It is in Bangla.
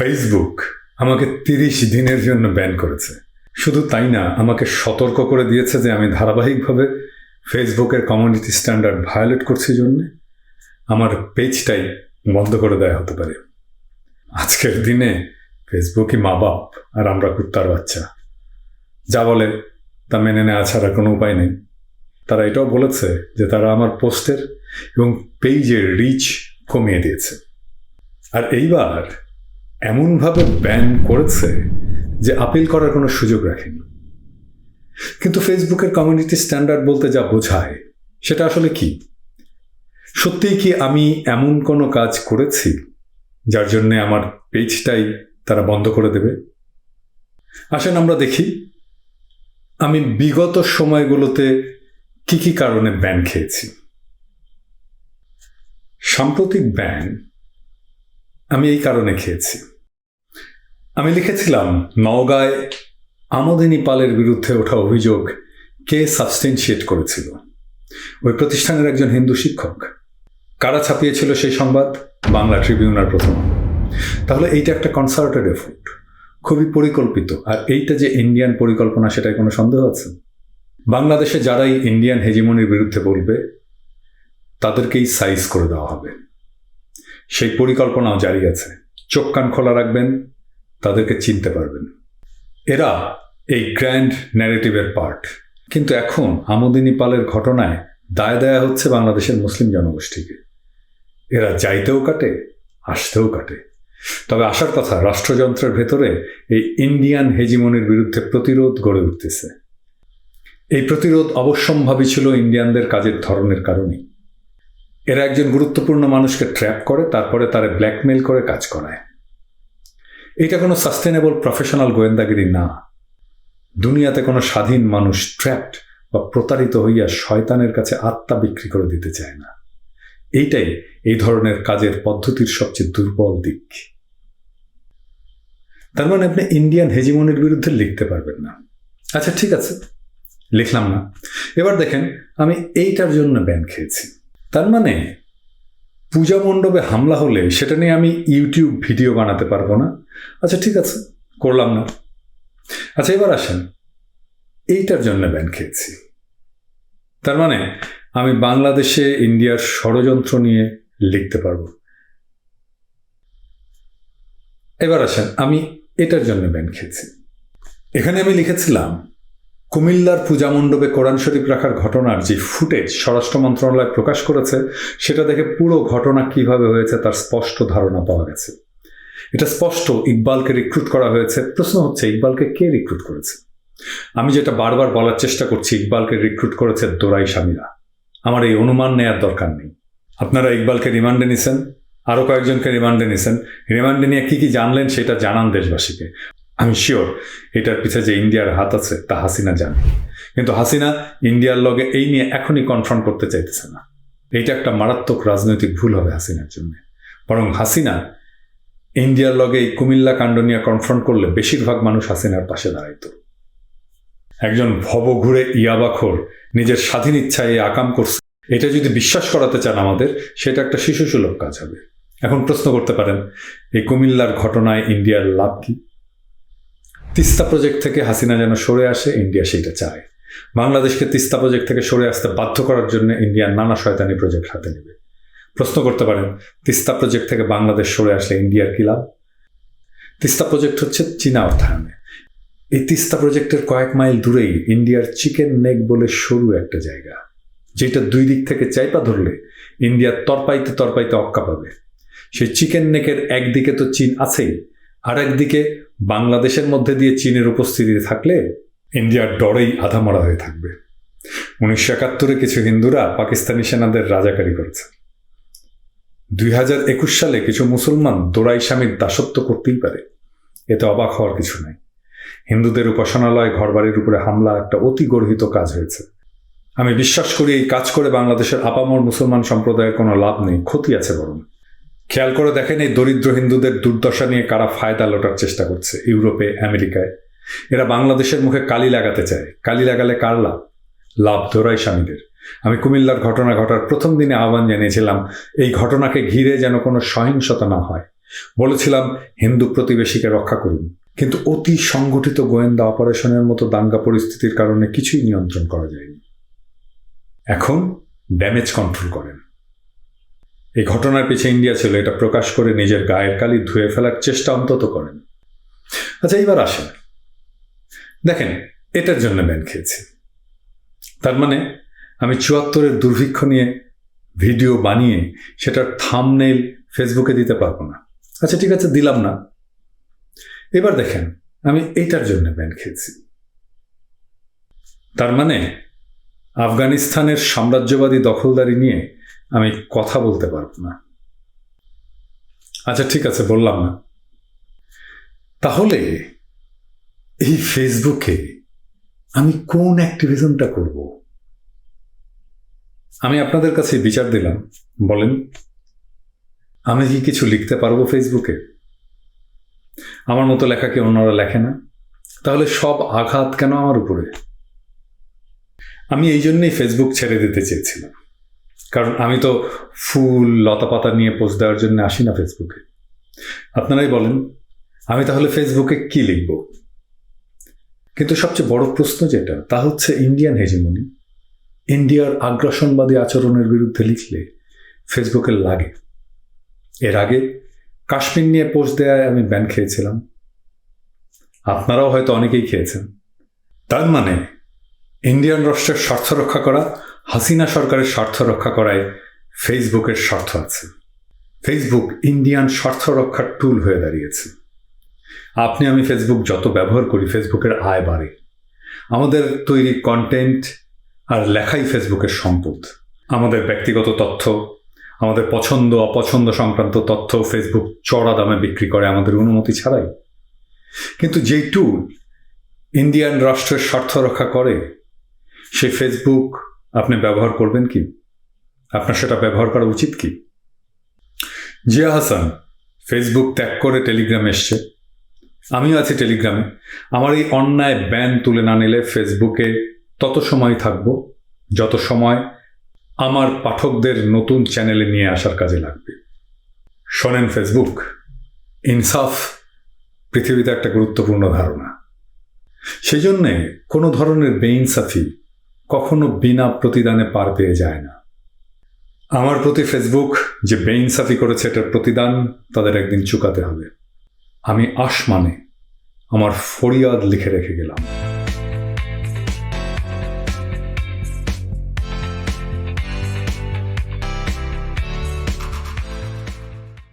ফেসবুক আমাকে তিরিশ দিনের জন্য ব্যান করেছে। শুধু তাই না, আমাকে সতর্ক করে দিয়েছে যে আমি ধারাবাহিকভাবে ফেসবুকের কমিউনিটি স্ট্যান্ডার্ড ভায়োলেট করছি জন্যে। আমার পেজটাই বন্ধ করে দেয়া হতে পারে। আজকের দিনে ফেসবুকই মা বাপ আর আমরা কুত্তার বাচ্চা। যা বলে তা মেনে নেওয়া ছাড়া কোনো উপায় নেই। তারা এটাও বলেছে যে তারা আমার পোস্টের এবং পেজের রিচ কমিয়ে দিয়েছে। আর এইবার এমনভাবে ব্যান করেছে যে আপিল করার কোনো সুযোগ রাখেনি। কিন্তু ফেসবুকের কমিউনিটি স্ট্যান্ডার্ড বলতে যা বোঝায়, সেটা আসলে কি? সত্যিই কি আমি এমন কোনো কাজ করেছি যার জন্যে আমার পেজটাই তারা বন্ধ করে দেবে? আসেন আমরা দেখি, আমি বিগত সময়গুলোতে কি কি কারণে ব্যান খেয়েছি? সাম্প্রতিক ব্যান আমি এই কারণে খেয়েছি। আমি লিখেছিলাম, নওগাঁয় আমোদিনী পালের বিরুদ্ধে ওঠা অভিযোগ কে সাবস্টেন্সিয়েট করেছিল? ওই প্রতিষ্ঠানের একজন হিন্দু শিক্ষক। কারা ছাপিয়েছিল সেই সংবাদ? বাংলা ট্রিবিউনার প্রথম। তাহলে এইটা একটা কনসার্টেড এফোর্ট খুবই পরিকল্পিত। আর এইটা যে ইন্ডিয়ান পরিকল্পনা, সেটায় কোনো সন্দেহ আছে? বাংলাদেশে যারাই ইন্ডিয়ান হেজিমনির বিরুদ্ধে বলবে, তাদেরকেই সাইজ করে দেওয়া হবে। সেই পরিকল্পনাও জারি আছে। চোখ কান খোলা রাখবেন তাদেরকে চিনতে পারবেন। এরা এই গ্র্যান্ড ন্যারেটিভের পার্ট। কিন্তু এখন আমোদিনী পালের ঘটনায় দায় দেয়া হচ্ছে বাংলাদেশের মুসলিম জনগোষ্ঠীকে। এরা যাইতেও কাটে, আসতেও কাটে। তবে আসার কথা, রাষ্ট্রযন্ত্রের ভেতরে এই ইন্ডিয়ান হেজিমনির বিরুদ্ধে প্রতিরোধ গড়ে উঠতেছে। এই প্রতিরোধ অবশ্যম্ভাবী ছিল ইন্ডিয়ানদের কাজের ধরনের কারণেই এরা একজন গুরুত্বপূর্ণ মানুষকে ট্র্যাপ করে, তারপরে তারা ব্ল্যাকমেল করে কাজ করায়। এটা কোনো সাস্টেনেবল প্রফেশনাল গোয়েন্দাগিরি না। দুনিয়াতে কোনো স্বাধীন মানুষ ট্র্যাপড বা প্রতারিত হইয়া শয়তানের কাছে আত্মা বিক্রি করে দিতে চায় না। এইটাই এই ধরনের কাজের পদ্ধতির সবচেয়ে দুর্বল দিক। তার মানে আপনি ইন্ডিয়ান হেজিমনির বিরুদ্ধে লিখতে পারবেন না। আচ্ছা ঠিক আছে। লিখলাম না। এবার দেখেন, আমি এইটার জন্য ব্যান খেয়েছি। তার মানে পূজা মণ্ডপে হামলা হলে সেটা নিয়ে আমি ইউটিউব ভিডিও বানাতে পারব না। আচ্ছা ঠিক আছে, করলাম না। আচ্ছা এবার আসেন। এইটার জন্য ব্যান খেয়েছি। তার মানে আমি বাংলাদেশে ইন্ডিয়ার ষড়যন্ত্র নিয়ে লিখতে পারব। এবার আসেন, আমি এটার জন্য ব্যান খেয়েছি। এখানে আমি লিখেছিলাম কুমিল্লার পূজা মণ্ডপে কোরআন শরীফ রাখার ঘটনার যে ফুটেজ স্বরাষ্ট্র মন্ত্রণালয় প্রকাশ করেছে, সেটা দেখে পুরো ঘটনা কীভাবে হয়েছে তার স্পষ্ট ধারণা পাওয়া গেছে। এটা স্পষ্ট ইকবালকে রিক্রুট করা হয়েছে। প্রশ্ন হচ্ছে, ইকবালকে কে রিক্রুট করেছে? আমি যেটা বারবার বলার চেষ্টা করছি, ইকবালকে রিক্রুট করেছে দোরাই স্বামীরা। আমার এই অনুমান নেয়ার দরকার নেই। আপনারা ইকবালকে রিমান্ডে নিছেন আরও কয়েকজনকে রিমান্ডে নিছেন। রিমান্ডে নিয়ে কি কি জানলেন সেটা জানান দেশবাসীকে। আমি শিওর এটার পিছে যে ইন্ডিয়ার হাত আছে, তা হাসিনা জানে। কিন্তু হাসিনা ইন্ডিয়ার লগে এই নিয়ে এখনই কনফ্রন্ট করতে চাইতেছে না। এইটা একটা মারাত্মক রাজনৈতিক ভুল হবে হাসিনার জন্য। বরং হাসিনা ইন্ডিয়ার লগে এই কুমিল্লা কাণ্ড নিয়ে কনফ্রন্ট করলে বেশিরভাগ মানুষ হাসিনার পাশে দাঁড়াইতো। একজন ভব ঘুরে ইয়াবাখোর নিজের স্বাধীন ইচ্ছায় আকাম করছে, এটা যদি বিশ্বাস করাতে চান আমাদের, সেটা একটা শিশুসুলভ কাজ হবে। এখন প্রশ্ন করতে পারেন, এই কুমিল্লার ঘটনায় ইন্ডিয়ার লাভ কি? তিস্তা প্রজেক্ট থেকে হাসিনা যেন সরে আসে ইন্ডিয়া সেইটা চায়। বাংলাদেশকে তিস্তা প্রজেক্ট থেকে সরে আসতে বাধ্য করার জন্য ইন্ডিয়ার নানা শয়তানি প্রজেক্ট হাতে নেবে। প্রশ্ন করতে পারেন, তিস্তা প্রজেক্ট থেকে বাংলাদেশ সরে আসলে ইন্ডিয়ার কি লাভ? তিস্তা প্রজেক্ট হচ্ছে চীনা অর্থায়নে। এই তিস্তা প্রজেক্টের কয়েক মাইল দূরেই ইন্ডিয়ার চিকেন নেক বলে সরু একটা জায়গা, যেটা দুই দিক থেকে চাইপা ধরলে ইন্ডিয়ার তরপাইতে তরপাইতে অক্কা পাবে। সেই চিকেন নেকের একদিকে তো চীন আছেই আর একদিকে বাংলাদেশের মধ্যে দিয়ে চীনের উপস্থিতি থাকলে ইন্ডিয়ার ডরেই আধা মরা হয়ে থাকবে। উনিশশো একাত্তরে কিছু হিন্দুরা পাকিস্তানি সেনাদের রাজাকারী করেছে। দুই হাজার একুশ সালে কিছু মুসলমান দোরাই স্বামীর দাসত্ব করতেই পারে। এতে অবাক হওয়ার কিছু নাই। হিন্দুদের উপাসনালয়, ঘরবাড়ির উপরে হামলা একটা অতি গর্হিত কাজ হয়েছে। আমি বিশ্বাস করি এই কাজ করে বাংলাদেশের আপামর মুসলমান সম্প্রদায়ের কোনো লাভ নেই, ক্ষতি আছে বরং। খেয়াল করে দেখেন এই দরিদ্র হিন্দুদের দুর্দশা নিয়ে কারা ফায়দা লোটার চেষ্টা করছে, ইউরোপে, আমেরিকায়। এরা বাংলাদেশের মুখে কালি লাগাতে চায়। কালি লাগালে কার লাভ? লাভ দোরাই স্বামীদের। আমি কুমিল্লার ঘটনা ঘটার প্রথম দিনে আহ্বান জানিয়েছিলাম, এই ঘটনাকে ঘিরে যেন কোনো সহিংসতা না হয়। বলেছিলাম, হিন্দু প্রতিবেশীকে রক্ষা করুন। কিন্তু অতি সংগঠিত গোয়েন্দা অপারেশনের মতো দাঙ্গা পরিস্থিতির কারণে কিছুই নিয়ন্ত্রণ করা যায়নি। এখন ড্যামেজ কন্ট্রোল করেন। এই ঘটনার পিছিয়ে ইন্ডিয়া ছিল এটা প্রকাশ করে নিজের গায়ের কালি ধুয়ে ফেলার চেষ্টা অন্তত করেন। আচ্ছা এইবার আসেন। দেখেন, এটার জন্য ব্যান খেয়েছি। তার মানে আমি চুয়াত্তরের দুর্ভিক্ষ নিয়ে ভিডিও বানিয়ে সেটার থামনেল ফেসবুকে দিতে পারব না। আচ্ছা ঠিক আছে, দিলাম না। এবার দেখেন, আমি এটার জন্য ব্যান খেয়েছি। তার মানে আফগানিস্তানের সাম্রাজ্যবাদী দখলদারি নিয়ে আমি কথা বলতে পারব না। আচ্ছা ঠিক আছে, বললাম না। তাহলে এই ফেসবুকে আমি কোন অ্যাক্টিভিজমটা করব? আমি আপনাদের কাছে বিচার দিলাম, বলেন। আমি কি কিছু লিখতে পারব ফেসবুকে? আমার মতো লেখা কি অন্যরা লেখে না? তাহলে সব আঘাত কেন আমার উপরে? আমি এই জন্যই ফেসবুক ছেড়ে দিতে চেয়েছিলাম। কারণ আমি তো ফুল, লতাপাতা নিয়ে পোস্ট দেওয়ার জন্য আসি না ফেসবুকে আপনারাই বলেন, আমি তাহলে ফেসবুকে কি লিখব? কিন্তু সবচেয়ে বড় প্রশ্ন যেটা, তা হচ্ছে ইন্ডিয়ান হেজিমনি ইন্ডিয়ার আগ্রাসনবাদী আচরণের বিরুদ্ধে লিখলে ফেসবুকে লাগে। এর আগে কাশ্মীর নিয়ে পোস্ট দেওয়ায় আমি ব্যান খেয়েছিলাম। আপনারাও হয়তো অনেকেই খেয়েছেন। তার মানে ইন্ডিয়ান রাষ্ট্রের স্বার্থ রক্ষা করা হাসিনা সরকারের স্বার্থ রক্ষা করায় ফেসবুকের স্বার্থ আছে। ফেসবুক ইন্ডিয়ান স্বার্থ রক্ষার টুল হয়ে দাঁড়িয়েছে। আপনি, আমি ফেসবুক যত ব্যবহার করি, ফেসবুকের আয় বাড়ে। আমাদের তৈরি কন্টেন্ট আর লেখাই ফেসবুকের সম্পদ। আমাদের ব্যক্তিগত তথ্য, আমাদের পছন্দ, অপছন্দ সংক্রান্ত তথ্য ফেসবুক চড়া দামে বিক্রি করে আমাদের অনুমতি ছাড়াই। কিন্তু যেই টুল ইন্ডিয়ান রাষ্ট্রের স্বার্থ রক্ষা করে সেই ফেসবুক আপনি ব্যবহার করবেন কি? আপনার সেটা ব্যবহার করা উচিত কি? জিয়া হাসান ফেসবুক ত্যাগ করে টেলিগ্রাম এসছে। আমিও আছি টেলিগ্রামে আমার এই অন্যায় ব্যান তুলে না নিলে ফেসবুকে তত সময় থাকব, যত সময় আমার পাঠকদের নতুন চ্যানেলে নিয়ে আসার কাজে লাগবে। শোনেন ফেসবুক ইনসাফ পৃথিবীতে একটা গুরুত্বপূর্ণ ধারণা। সেই জন্যে কোনো ধরনের বেইনসাফি কখনো বিনা প্রতিদানে পার পেয়ে যায় না। আমার প্রতি ফেসবুক যে বেইনসাফি করেছে এটার প্রতিদান তাদের একদিন চুকাতে হবে। আমি আসমানে আমার ফরিয়াদ লিখে রেখে গেলাম।